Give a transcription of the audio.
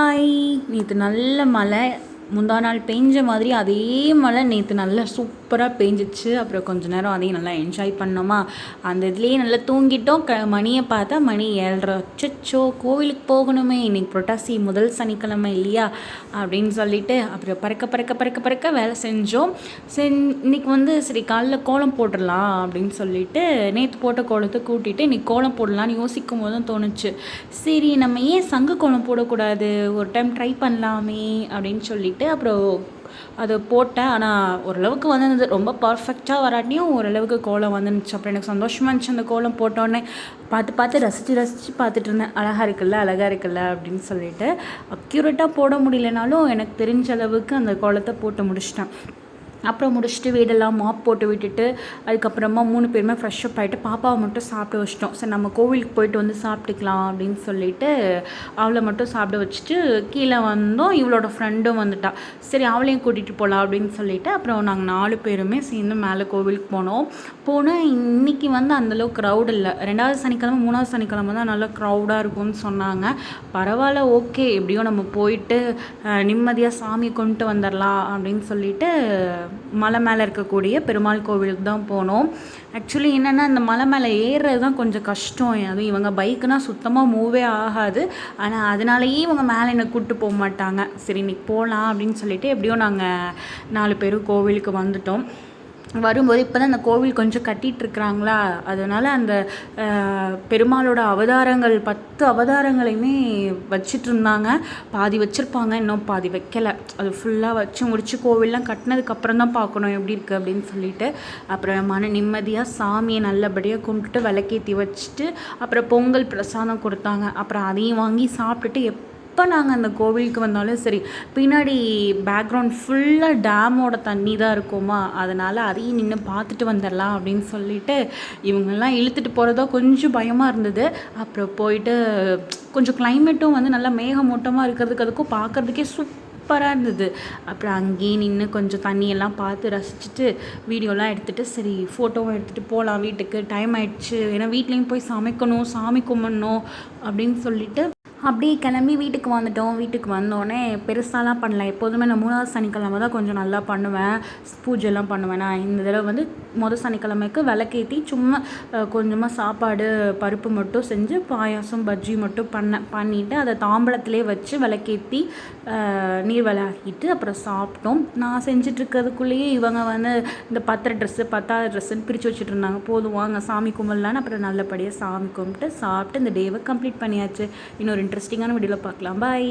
Hi நேற்று நல்ல மழை. முந்தா நாள் பெஞ்ச மாதிரி அதே மழை நேற்று நல்லா சூப்பராக பெஞ்சிச்சு. அப்புறம் கொஞ்ச நேரம் அதையும் நல்லா என்ஜாய் பண்ணோமா? அந்த இதுலேயே நல்லா தூங்கிட்டோம். க மணியை பார்த்தா மணி ஏழ்ரை. அச்சச்சோ கோவிலுக்கு போகணுமே. இன்னைக்கு புரட்டாசி முதல் சனிக்கிழமை இல்லையா? அப்படின்னு சொல்லிட்டு அப்புறம் பறக்க பறக்க பறக்க பறக்க வேலை செஞ்சோம். சென் இன்னைக்கு வந்து சரி காலைல கோலம் போட்டுடலாம் அப்படின்னு சொல்லிட்டு நேற்று போட்ட கோலத்தை கூட்டிட்டு இன்னைக்கு கோலம் போடலான்னு யோசிக்கும் போது தான் தோணுச்சு. சரி நம்ம ஏன் சங்கு கோலம் போடக்கூடாது? ஒரு டைம் ட்ரை பண்ணலாமே அப்படின்னு சொல்லிட்டு அப்புறம் அது போட்டேன். ஆனால் ஓரளவுக்கு வந்துருந்தது. ரொம்ப பர்ஃபெக்டாக வராட்டியும் ஓரளவுக்கு கோலம் வந்துருந்துச்சு. அப்புறம் எனக்கு சந்தோஷமாக இருந்துச்சு அந்த கோலம் போட்டோடனே பார்த்து பார்த்து ரசித்து ரசித்து பார்த்துட்டு இருந்தேன் அழகாக இருக்குல்ல அழகாக இருக்குல்ல அப்படின்னு சொல்லிட்டு. அக்யூரேட்டாக போட முடியலனாலும் எனக்கு தெரிஞ்ச அளவுக்கு அந்த கோலத்தை போட்டு முடிச்சிட்டேன். அப்புறம் முடிச்சுட்டு வீடெல்லாம் மாப் போட்டு விட்டுட்டு அதுக்கப்புறமா மூணு பேருமே ஃப்ரெஷ் அப் ஆகிட்டு பாப்பாவை மட்டும் சாப்பிட வச்சிட்டோம். சரி நம்ம கோவிலுக்கு போயிட்டு வந்து சாப்பிட்டுக்கலாம் அப்படின்னு சொல்லிட்டு அவளை மட்டும் சாப்பிட வச்சுட்டு கீழே வந்தோம். இவளோட ஃப்ரெண்டும் வந்துட்டா. சரி அவளையும் கூட்டிகிட்டு போகலாம் அப்படின்னு சொல்லிட்டு அப்புறம் நாங்கள் நாலு பேருமே சேர்ந்து மேலே கோவிலுக்கு போனோம். போனால் இன்றைக்கி வந்து அந்தளவுக்கு க்ரௌட் இல்லை. ரெண்டாவது சனிக்கிழமை மூணாவது சனிக்கிழமை தான் நல்லா க்ரௌடாக இருக்கும்னு சொன்னாங்க. பரவாயில்ல ஓகே எப்படியோ நம்ம போயிட்டு நிம்மதியாக சாமி கொண்டு வந்துடலாம் அப்படின்னு சொல்லிட்டு மலை மேலே இருக்கக்கூடிய பெருமாள் கோவிலுக்கு தான் போனோம். ஆக்சுவலி என்னென்னா இந்த மலை மேலே ஏறுறது தான் கொஞ்சம் கஷ்டம். அதுவும் இவங்க பைக்குனால் சுத்தமாக மூவே ஆகாது. ஆனால் அதனாலேயே இவங்க மேலே என்னை கூப்பிட்டு போக மாட்டாங்க. சரி இன்னைக்கு போகலாம் அப்படின்னு சொல்லிட்டு எப்படியோ நாங்கள் நாலு பேரும் கோவிலுக்கு வந்துட்டோம். வரும்போது இப்போ தான் அந்த கோவில் கொஞ்சம் கட்டிகிட்ருக்குறாங்களா அதனால் அந்த பெருமாளோட அவதாரங்கள் பத்து அவதாரங்களையுமே வச்சிட்ருந்தாங்க பாதி வச்சுருப்பாங்க இன்னும் பாதி வைக்கலை. அது ஃபுல்லாக வச்சு முடித்து கோவில்லாம் கட்டினதுக்கப்புறம் தான் பார்க்கணும் எப்படி இருக்குது அப்படின்னு சொல்லிட்டு அப்புறம் மன நிம்மதியாக சாமியை நல்லபடியாக கும்பிட்டுட்டு விளக்கேற்றி வச்சுட்டு அப்புறம் பொங்கல் பிரசாதம் கொடுத்தாங்க. அப்புறம் அதையும் வாங்கி சாப்பிட்டுட்டு எப் எப்போ நாங்கள் அந்த கோவிலுக்கு வந்தாலும் சரி பின்னாடி பேக்ரவுண்ட் ஃபுல்லாக டேமோட தண்ணி தான் இருக்குமா? அதனால் அதையும் நின்று பார்த்துட்டு வந்துடலாம் அப்படின்னு சொல்லிட்டு இவங்கெல்லாம் இழுத்துட்டு போகிறதோ கொஞ்சம் பயமாக இருந்தது. அப்புறம் போயிட்டு கொஞ்சம் கிளைமேட்டும் வந்து நல்லா மேகமூட்டமாக இருக்கிறதுக்கு அதுக்கும் பார்க்குறதுக்கே சூப்பராக இருந்தது. அப்புறம் அங்கேயே நின்று கொஞ்சம் தண்ணியெல்லாம் பார்த்து ரசிச்சுட்டு வீடியோலாம் எடுத்துகிட்டு சரி ஃபோட்டோவும் எடுத்துகிட்டு போகலாம் வீட்டுக்கு. டைம் ஆயிடுச்சு. ஏன்னா வீட்லேயும் போய் சமைக்கணும் சாமி கும்பிடணும் அப்படின்னு சொல்லிட்டு அப்படியே கிளம்பி வீட்டுக்கு வந்துட்டோம். வீட்டுக்கு வந்தோடனே பெருசாலாம் பண்ணல. எப்போதுமே நான் மூணாவது சனிக்கிழமை தான் கொஞ்சம் நல்லா பண்ணுவேன். பூஜைலாம் பண்ணுவேன். நான் இந்த தடவை வந்து மொதல் சனிக்கிழமைக்கு விளக்கேற்றி சும்மா கொஞ்சமாக சாப்பாடு பருப்பு மட்டும் செஞ்சு பாயாசம் பஜ்ஜி மட்டும் பண்ணேன் பண்ணிவிட்டு அதை தாம்பளத்திலே வச்சு விளக்கேற்றி நீர் விளக்கிட்டு அப்புறம் சாப்பிட்டோம். நான் செஞ்சிட்ருக்கிறதுக்குள்ளேயே இவங்க வந்து இந்த பத்திர ட்ரெஸ்ஸு பத்தாவது ட்ரெஸ்ஸுன்னு பிரித்து வச்சுட்டு இருந்தாங்க போதும் வாங்க சாமி கும்பிட்லான்னு அப்புறம் நல்லபடியாக சாமி கும்பிட்டு சாப்பிட்டு இந்த டேவை கம்ப்ளீட் பண்ணியாச்சு. இன்னொரு இன்ட்ரெஸ்டிங்கான வீடியோவில் பார்க்கலாம். பாய்